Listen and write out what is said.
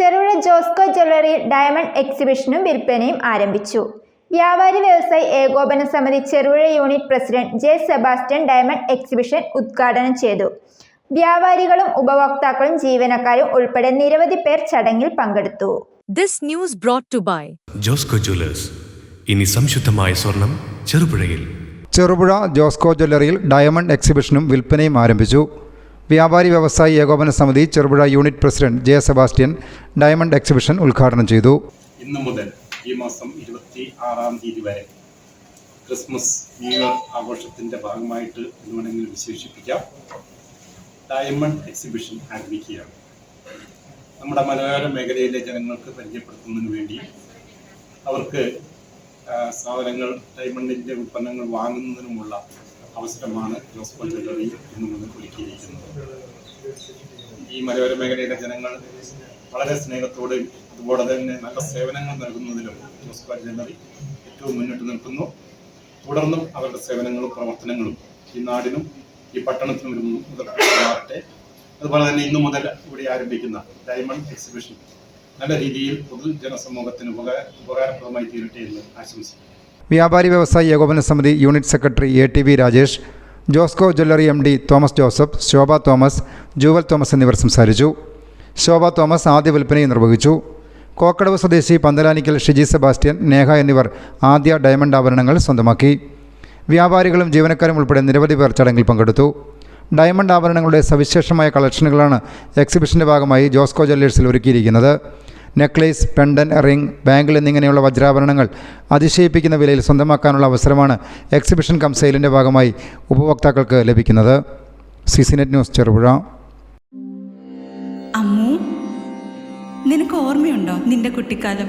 ചെറുപുഴ ജോസ്കോ ജ്വല്ലറിയിൽ ഡയമണ്ട് എക്സിബിഷനും വിൽപ്പനയും ആരംഭിച്ചു. വ്യാപാരി വ്യവസായി ഏകോപന സമിതി Cherupuzha unit president J Sebastian diamond exhibition ഉദ്ഘാടനം ചെയ്തു. വ്യാപാരികളും ഉപഭോക്താക്കളും ജീവനക്കാരും ഉൾപ്പെടെ നിരവധി പേർ ചടങ്ങിൽ പങ്കെടുത്തു. This news brought to by Josco jewellers ഇനി സംശുദ്ധമായ സ്വർണം ചെറുപുഴയിൽ. ചെറുപുഴ ജോസ്കോ ജ്വല്ലറിയിൽ ഡയമണ്ട് എക്സിബിഷനും വിൽപ്പനയും ആരംഭിച്ചു. വ്യാപാരി വ്യവസായി ഏകോപന സമിതി Cherupuzha unit president J Sebastian diamond exhibition ഉദ്ഘാടനം ചെയ്തു. ഇന്ന് മുതൽ ഈ മാസം ഇരുപത്തി ആറാം തീയതി വരെ ക്രിസ്മസ് ന്യൂ ഇയർ ആഘോഷത്തിന്റെ ഭാഗമായിട്ട് എന്ന് വിശേഷിപ്പിക്കാം? ഡയമണ്ട് എക്സിബിഷൻ ആരംഭിക്കുകയാണ്. നമ്മുടെ മനോഹര മേഖലയിലെ ജനങ്ങൾക്ക് പരിചയപ്പെടുത്തുന്നതിന് വേണ്ടി അവർക്ക് സാധനങ്ങൾ ഡയമണ്ടിന്റെ ഉൽപ്പന്നങ്ങൾ വാങ്ങുന്നതിനുമുള്ള അവസരമാണ് ജോസ്കോ ജ്വല്ലറി ഇന്നു ഈ മലയോര മേഖലയിലെ ജനങ്ങൾ വളരെ സ്നേഹത്തോടെയും അതുപോലെ തന്നെ നല്ല സേവനങ്ങൾ നൽകുന്നതിലും ജോസ്കോ ജ്വല്ലറി ഏറ്റവും മുന്നിട്ട് നിൽക്കുന്നു. തുടർന്നും അവരുടെ സേവനങ്ങളും പ്രവർത്തനങ്ങളും ഈ നാടിനും ഈ പട്ടണത്തിനും ഒരു മുതലാകട്ടെ അതുപോലെ തന്നെ ഇന്നു മുതൽ ഇവിടെ ആരംഭിക്കുന്ന ഡയമണ്ട് എക്സിബിഷൻ നല്ല രീതിയിൽ പൊതുജനസമൂഹത്തിന് ഉപകാര ഉപകാരപ്രദമായി തീരട്ടെ എന്ന് ആശംസിക്കുന്നു. വ്യാപാരി വ്യവസായി ഏകോപന സമിതി unit secretary A T V Rajesh Josco jewellery M D Thomas Joseph Shobha Thomas Jewel Thomas എന്നിവർ സംസാരിച്ചു. ശോഭ തോമസ് ആദ്യ വിൽപ്പനയും നിർവഹിച്ചു. കോക്കടവ് സ്വദേശി പന്തലാനിക്കൽ ഷിജി സെബാസ്റ്റ്യൻ നേഹ എന്നിവർ ആദ്യ ഡയമണ്ട് ആഭരണങ്ങൾ സ്വന്തമാക്കി. വ്യാപാരികളും ജീവനക്കാരും ഉൾപ്പെടെ നിരവധി പേർ ചടങ്ങിൽ പങ്കെടുത്തു. ഡയമണ്ട് ആഭരണങ്ങളുടെ സവിശേഷമായ കളക്ഷനുകളാണ് എക്സിബിഷന്റെ ഭാഗമായി ജോസ്കോ ജ്വല്ലേഴ്സിൽ ഒരുക്കിയിരിക്കുന്നത്. നെക്ലേസ് പെൻഡൻ റിംഗ് ബാങ്കിൾ എന്നിങ്ങനെയുള്ള വജ്രാഭരണങ്ങൾ അതിശയിപ്പിക്കുന്ന വിലയിൽ സ്വന്തമാക്കാനുള്ള അവസരമാണ് എക്സിബിഷൻ കം സെയിലിന്റെ ഭാഗമായി ഉപഭോക്താക്കൾക്ക് ലഭിക്കുന്നത്. C C news Cherupuzha. Ammu നിനക്ക് ഓർമ്മയുണ്ടോ നിന്റെ കുട്ടിക്കാലം?